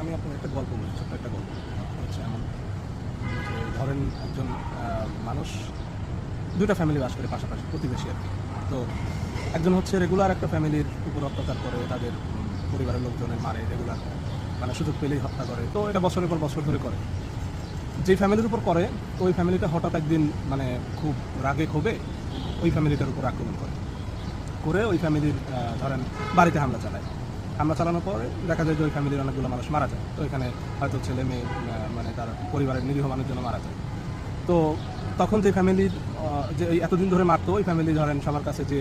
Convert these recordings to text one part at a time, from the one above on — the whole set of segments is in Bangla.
আমি আপনার একটা গল্প বলি, ছোট্ট একটা গল্প। হচ্ছে এমন ধরেন একজন মানুষ, দুইটা ফ্যামিলি বাস করে পাশাপাশি, প্রতিবেশী আর কি। তো একজন হচ্ছে রেগুলার একটা ফ্যামিলির উপর অত্যাচার করে, তাদের পরিবারের লোকজনের মারে রেগুলার মানে সুযোগ পেলেই হত্যা করে। তো এটা বছরের পর বছর ধরে করে। যে ফ্যামিলির উপর করে, ওই ফ্যামিলিটা হঠাৎ একদিন মানে খুব রাগে ক্ষোভে ওই ফ্যামিলিটার উপর আক্রমণ করে। করে ওই ফ্যামিলির ধরেন, বাড়িতে হামলা চালায়। হামলা চালানোর পরে দেখা যায় যে ওই ফ্যামিলির অনেকগুলো মানুষ মারা যায়। তো এখানে হয়তো ছেলে, মেয়ে মানে তার পরিবারের নিরীহ মানুষজন মারা যায়। তো তখন যে ফ্যামিলির যে এতদিন ধরে মারতো, ওই ফ্যামিলি ধরেন সবার কাছে যে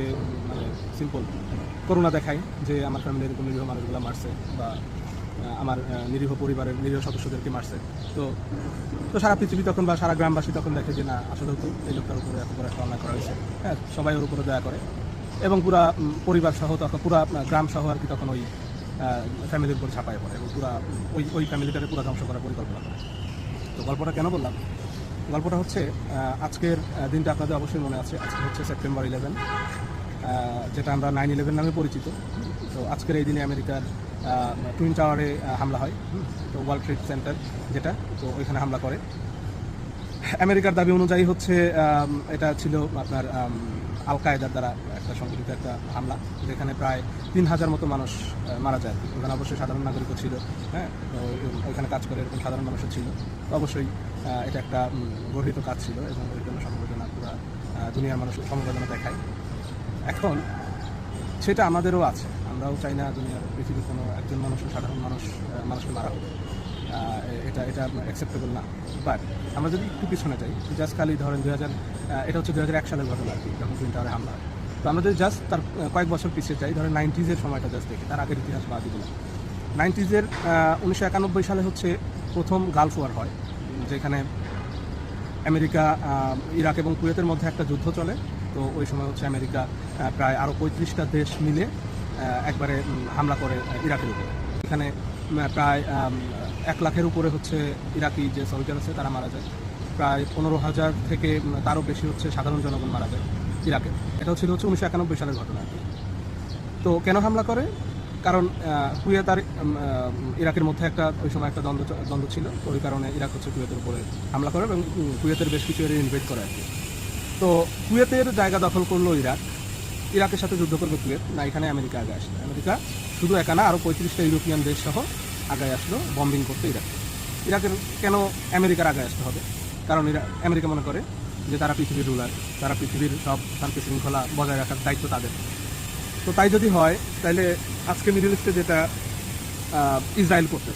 মানে সিম্পল করুণা দেখায় যে আমার ফ্যামিলির এরকম নিরীহ মানুষগুলো মারছে বা আমার নিরীহ পরিবারের নিরীহ সদস্যদেরকে মারছে। তো তো সারা পৃথিবী তখন বা সারা গ্রামবাসী তখন দেখে যে না, আসলে হতো এই লোকটার উপরে এত বড় একটা করা হয়েছে। হ্যাঁ সবাই ওর উপরে দয়া করে। এবং পুরা পরিবার সহ তখন, পুরা গ্রাম সহ আর কি তখন ওই ফ্যামিলির উপর ছাপায় পড়ে এবং পুরা ওই ওই ফ্যামিলিটাকে পুরো ধ্বংস করার পরিকল্পনা করে। তো গল্পটা কেন বললাম? গল্পটা হচ্ছে আজকের দিনটা আপনাদের অবশ্যই মনে আছে। আজকে হচ্ছে সেপ্টেম্বর ইলেভেন যেটা আমরা নাইন ইলেভেন নামে পরিচিত। তো আজকের এই দিনে আমেরিকার টুইন টাওয়ারে হামলা হয়। তো ওয়ার্ল্ড ট্রেড সেন্টার যেটা, তো ওইখানে হামলা করে। আমেরিকার দাবি অনুযায়ী হচ্ছে এটা ছিল আপনার আল কায়দার দ্বারা একটা সংগঠিত একটা হামলা যেখানে প্রায় তিন হাজার মতো মানুষ মারা যায়। ওখানে অবশ্যই সাধারণ নাগরিকও ছিল হ্যাঁ? ওই- ওইখানে কাজ করে এরকম সাধারণ মানুষও ছিল। অবশ্যই এটা একটা উম, গর্হিত কাজ ছিল এবং এর জন্য সমবেদনা পুরা দুনিয়ার মানুষ সমবেদনা দেখায়। এখন সেটা আমাদেরও আছে। আমরাও চাই না দুনিয়ার পৃথিবীর কোনো একজন মানুষ সাধারণ মানুষ মানুষকে মারা হোক। এটা এটা অ্যাকসেপ্টেবল না। বাট আমরা যদি একটু পিছনে যাই জাস্ট খালি ধরেন দু হাজার এটা হচ্ছে দুই হাজার এক সালের ঘটনা আর কি, যখন টুইন টাওয়ারে হামলা তো আমরা যদি জাস্ট তার কয়েক বছর পিছিয়ে যাই, ধরেন নাইনটিজের সময়টা জাস্ট দেখি, তার আগের ইতিহাস বাদ দিলাম। নাইনটিজের উনিশশো একানব্বই সালে হচ্ছে প্রথম গালফ ওয়ার হয়, যেখানে আমেরিকা ইরাক এবং কুয়েতের মধ্যে একটা যুদ্ধ চলে। তো ওই সময় হচ্ছে আমেরিকা প্রায় আরও পঁয়ত্রিশটা দেশ মিলে একবারে হামলা করে ইরাকের উপরে। এখানে প্রায় এক লাখের উপরে হচ্ছে ইরাকি যে সোলজার আছে, তারা মারা যায়। প্রায় পনেরো হাজার থেকে তারও বেশি হচ্ছে সাধারণ জনগণ মারা যায় ইরাকে। এটা ছিল হচ্ছে উনিশশো একানব্বই সালের ঘটনা। তো কেন হামলা করে? কারণ কুয়েত আর ইরাকের মধ্যে একটা, ওই সময় একটা দ্বন্দ্ব দ্বন্দ্ব ছিল। তো ওই কারণে ইরাক হচ্ছে কুয়েতের উপরে হামলা করে এবং কুয়েতের বেশ কিছু এরিয়া ইনভেট করে আর কি। তো কুয়েতের জায়গা দখল করল ইরাক। ইরাকের সাথে যুদ্ধ করবে কুয়েত। না, এখানে আমেরিকা আগে আসে আমেরিকা শুধু একা না আরও পঁয়ত্রিশটা ইউরোপিয়ান দেশ সহ আগায় আসলো বম্বিং করতে ইরাকে ইরাকের কেন আমেরিকার আগায় আসতে হবে? কারণ ইরা আমেরিকা মনে করে যে তারা পৃথিবীর রুলার, তারা পৃথিবীর সব শান্তি শৃঙ্খলা বজায় রাখার দায়িত্ব তাদের। তো তাই যদি হয় তাহলে আজকে মিডল ইস্টে যেটা ইসরায়েল করতে